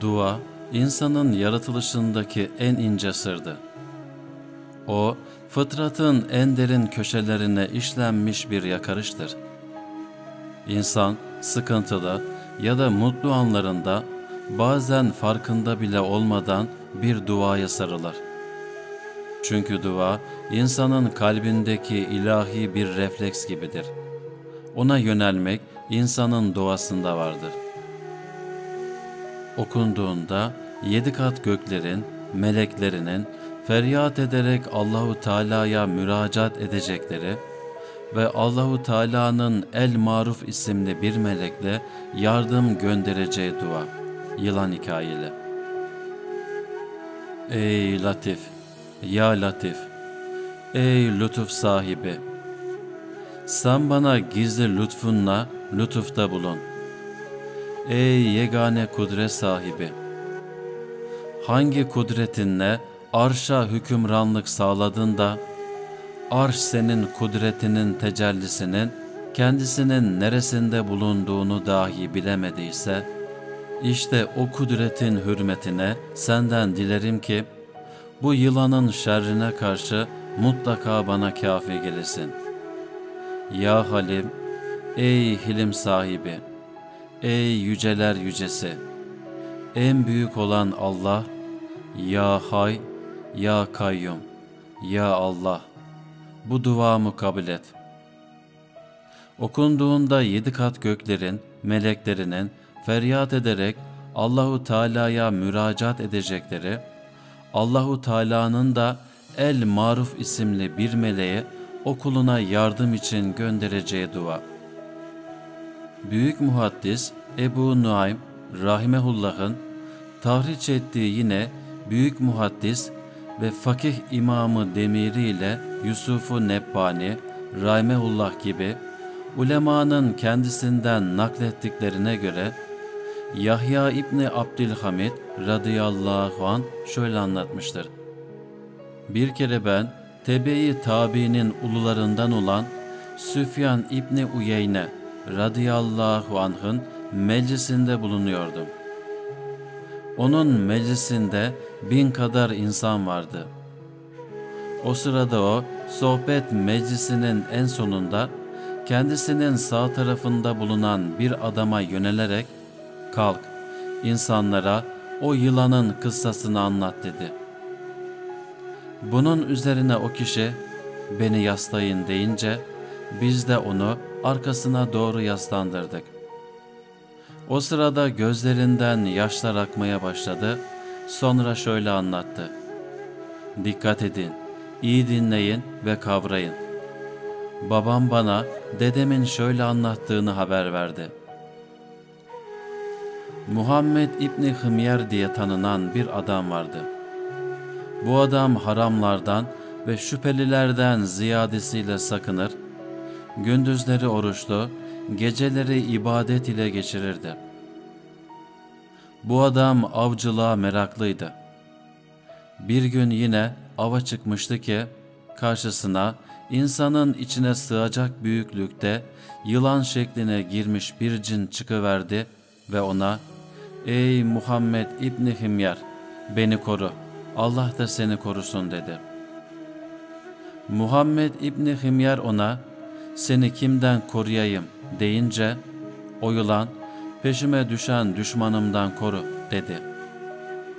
Dua, insanın yaratılışındaki en ince sırdı. O, fıtratın en derin köşelerine işlenmiş bir yakarıştır. İnsan, sıkıntılı ya da mutlu anlarında bazen farkında bile olmadan bir duaya sarılır. Çünkü dua, insanın kalbindeki ilahi bir refleks gibidir. Ona yönelmek insanın doğasında vardır okunduğunda yedi kat göklerin, meleklerinin feryat ederek Allahu Teala'ya müracaat edecekleri ve Allahu Teala'nın El Maruf isimli bir melekle yardım göndereceği dua. Yılan hikayeli. Ey Latif, Ya Latif, ey lütuf sahibi, sen bana gizli lütfunla lütufta bulun.'' Ey yegane kudret sahibi! Hangi kudretinle arşa hükümranlık sağladın da, arş senin kudretinin tecellisinin kendisinin neresinde bulunduğunu dahi bilemediyse, işte o kudretin hürmetine senden dilerim ki, bu yılanın şerrine karşı mutlaka bana kafi gelesin. Ya Halim, ey hilim sahibi! Ey yüceler yücesi! En büyük olan Allah, Ya Hay, Ya Kayyum, Ya Allah, bu duamı kabul et. Okunduğunda yedi kat göklerin, meleklerinin feryat ederek Allahu Teala'ya müracaat edecekleri, Allahu Teala'nın da El Maruf isimli bir meleğe okuluna yardım için göndereceği dua. Büyük muhaddis Ebu Nuaym Rahimehullah'ın tahriç ettiği yine büyük muhaddis ve fakih imamı Demiri ile Yusuf-u Nebbani Rahimehullah gibi ulemanın kendisinden naklettiklerine göre Yahya İbni Abdülhamid radıyallahu an şöyle anlatmıştır. Bir kere ben tebe-i tabiinin ulularından olan Süfyan İbni Uyeyne radıyallahu anh'ın meclisinde bulunuyordum. Onun meclisinde bin kadar insan vardı. O sırada o sohbet meclisinin en sonunda kendisinin sağ tarafında bulunan bir adama yönelerek kalk insanlara o yılanın kıssasını anlat dedi. Bunun üzerine o kişi beni yaslayın deyince biz de onu arkasına doğru yaslandırdık. O sırada gözlerinden yaşlar akmaya başladı. Sonra şöyle anlattı. Dikkat edin, iyi dinleyin ve kavrayın. Babam bana dedemin şöyle anlattığını haber verdi. Muhammed İbni Hımyer diye tanınan bir adam vardı. Bu adam haramlardan ve şüphelilerden ziyadesiyle sakınır, gündüzleri oruçlu, geceleri ibadet ile geçirirdi. Bu adam avcılığa meraklıydı. Bir gün yine ava çıkmıştı ki karşısına insanın içine sığacak büyüklükte yılan şekline girmiş bir cin çıkıverdi ve ona ''Ey Muhammed İbni Himyar, beni koru, Allah da seni korusun.'' dedi. Muhammed İbni Himyar ona seni kimden koruyayım deyince o yılan peşime düşen düşmanımdan koru dedi.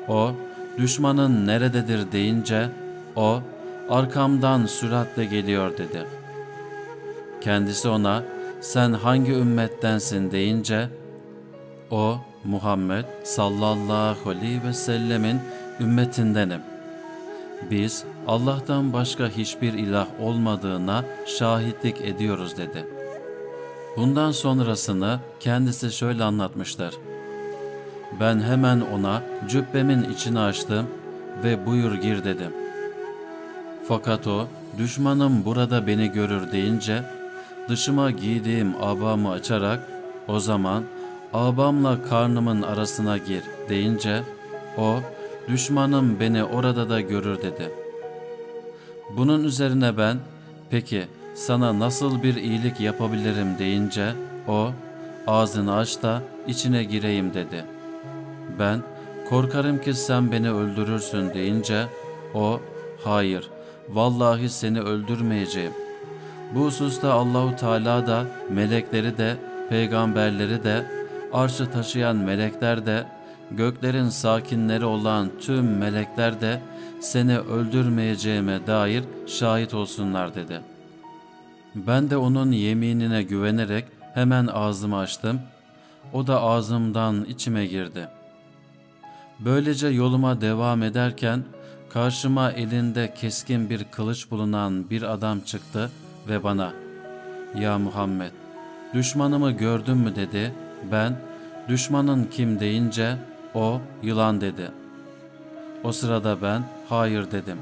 O düşmanın nerededir deyince o arkamdan süratle geliyor dedi. Kendisi ona sen hangi ümmettensin deyince o Muhammed sallallahu aleyhi ve sellemin ümmetindenim. Biz Allah'tan başka hiçbir ilah olmadığına şahitlik ediyoruz dedi. Bundan sonrasını kendisi şöyle anlatmışlar. Ben hemen ona cübbemin içini açtım ve buyur gir dedim. Fakat o düşmanım burada beni görür deyince dışıma giydiğim abamı açarak o zaman abamla karnımın arasına gir deyince o düşmanım beni orada da görür dedi.'' Bunun üzerine ben, peki sana nasıl bir iyilik yapabilirim deyince o, ağzını aç da içine gireyim dedi. Ben, korkarım ki sen beni öldürürsün deyince o hayır vallahi seni öldürmeyeceğim. Bu hususta Allahu Teala da melekleri de peygamberleri de arşı taşıyan melekler de göklerin sakinleri olan tüm melekler de seni öldürmeyeceğime dair şahit olsunlar dedi. Ben de onun yeminine güvenerek hemen ağzımı açtım. O da ağzımdan içime girdi. Böylece yoluma devam ederken karşıma elinde keskin bir kılıç bulunan bir adam çıktı ve bana ''Ya Muhammed, düşmanımı gördün mü?'' dedi. Ben ''Düşmanın kim?'' deyince o ''Yılan'' dedi. O sırada ben ''Hayır'' dedim.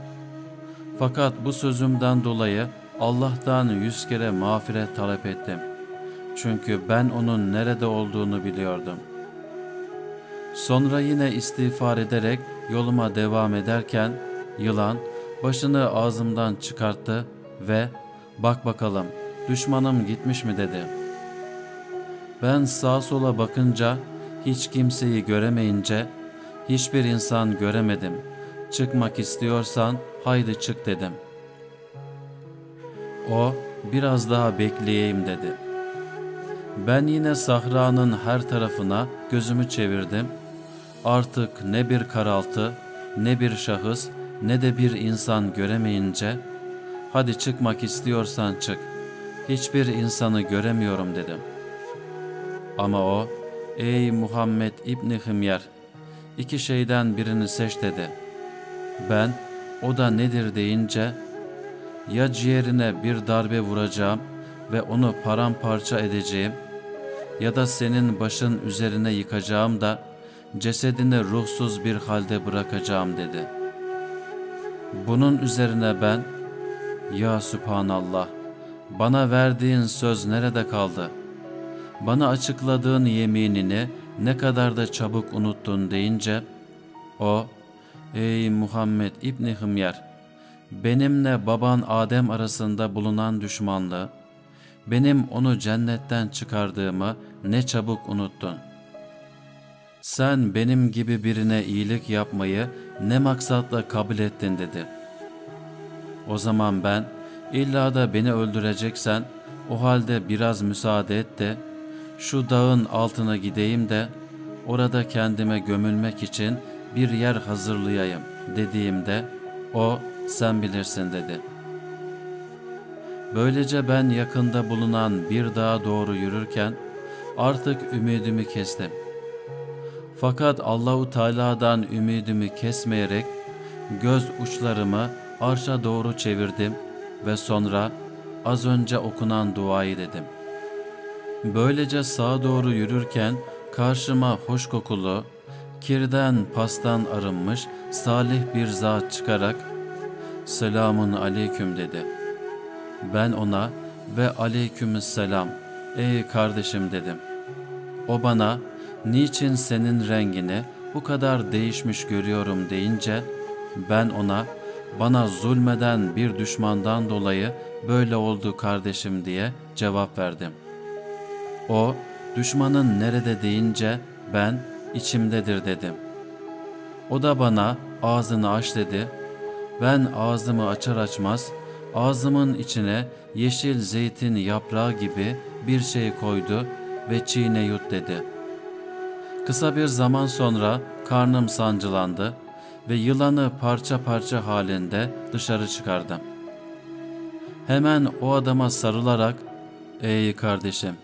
Fakat bu sözümden dolayı Allah'tan yüz kere mağfiret talep ettim. Çünkü ben onun nerede olduğunu biliyordum. Sonra yine istiğfar ederek yoluma devam ederken yılan başını ağzımdan çıkarttı ve bak bakalım düşmanım gitmiş mi dedi. Ben sağa sola bakınca hiç kimseyi göremeyince hiçbir insan göremedim. Çıkmak istiyorsan haydi çık dedim. O biraz daha bekleyeyim dedi. Ben yine sahranın her tarafına gözümü çevirdim. Artık ne bir karaltı, ne bir şahıs, ne de bir insan göremeyince, hadi çıkmak istiyorsan çık, hiçbir insanı göremiyorum dedim. Ama o, ey Muhammed İbni Hımyar, iki şeyden birini seç dedi. Ben, o da nedir deyince, ya ciğerine bir darbe vuracağım ve onu paramparça edeceğim ya da senin başın üzerine yıkacağım da cesedini ruhsuz bir halde bırakacağım dedi. Bunun üzerine ben, Ya Sübhanallah, bana verdiğin söz nerede kaldı? Bana açıkladığın yeminini ne kadar da çabuk unuttun deyince, o, Ey Muhammed İbni Hımyar, benimle baban Adem arasında bulunan düşmanlığı, benim onu cennetten çıkardığımı ne çabuk unuttun. Sen benim gibi birine iyilik yapmayı ne maksatla kabul ettin dedi. O zaman ben, illa da beni öldüreceksen, o halde biraz müsaade et de, şu dağın altına gideyim de, orada kendime gömülmek için bir yer hazırlayayım dediğimde, o sen bilirsin dedi. Böylece ben yakında bulunan bir dağa doğru yürürken artık ümidimi kestim. Fakat Allahu Teala'dan ümidimi kesmeyerek göz uçlarımı arşa doğru çevirdim ve sonra az önce okunan duayı dedim. Böylece sağa doğru yürürken karşıma hoş kokulu, kirden pastan arınmış salih bir zat çıkarak selamun aleyküm dedi. Ben ona ve aleykümselam ey kardeşim dedim. O bana niçin senin rengini bu kadar değişmiş görüyorum deyince ben ona bana zulmeden bir düşmandan dolayı böyle oldu kardeşim diye cevap verdim. O düşmanın nerede deyince ben içimdedir dedim. O da bana ağzını aç dedi. Ben ağzımı açar açmaz ağzımın içine yeşil zeytin yaprağı gibi bir şey koydu ve çiğne yut dedi. Kısa bir zaman sonra karnım sancılandı ve yılanı parça parça halinde dışarı çıkardım. Hemen o adama sarılarak, ''Ey kardeşim,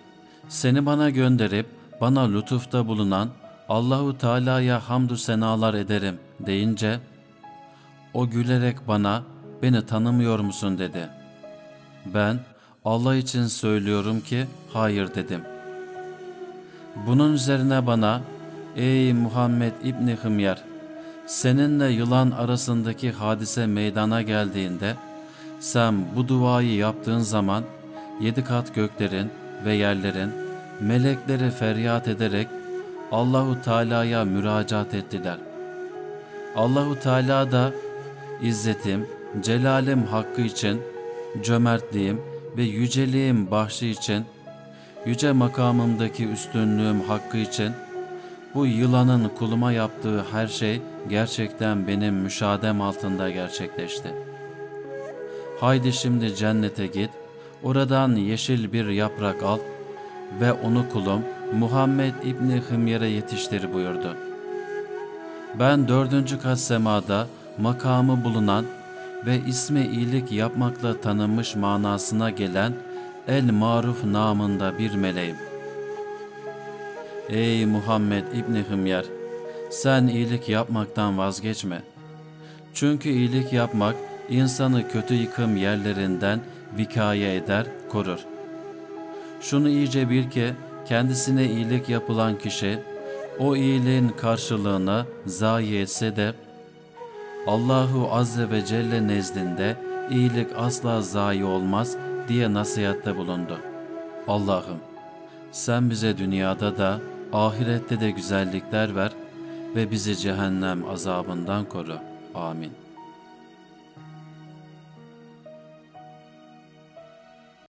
seni bana gönderip bana lütufta bulunan Allahu Teala'ya hamdü senalar ederim.'' deyince, o gülerek bana, ''Beni tanımıyor musun?'' dedi. Ben, Allah için söylüyorum ki, hayır dedim. Bunun üzerine bana, ''Ey Muhammed İbni Hımyar, seninle yılan arasındaki hadise meydana geldiğinde, sen bu duayı yaptığın zaman, yedi kat göklerin ve yerlerin, melekleri feryat ederek Allahu Teala'ya müracaat ettiler. Allahu Teala da İzzetim, celalim hakkı için, cömertliğim ve yüceliğim bahşi için, yüce makamımdaki üstünlüğüm hakkı için, bu yılanın kuluma yaptığı her şey gerçekten benim müşahedem altında gerçekleşti. Haydi şimdi cennete git, oradan yeşil bir yaprak al ve onu kulum Muhammed İbni Hımyer'e yetiştir buyurdu. Ben dördüncü kat semada makamı bulunan ve ismi iyilik yapmakla tanınmış manasına gelen El Maruf namında bir meleğim. Ey Muhammed İbni Hımyer! Sen iyilik yapmaktan vazgeçme. Çünkü iyilik yapmak insanı kötü yıkım yerlerinden vikaye eder, korur. Şunu iyice bil ki kendisine iyilik yapılan kişi o iyiliğin karşılığını zayi etse de Allahu Azze ve Celle nezdinde iyilik asla zayi olmaz diye nasihatte bulundu. Allah'ım sen bize dünyada da ahirette de güzellikler ver ve bizi cehennem azabından koru. Amin.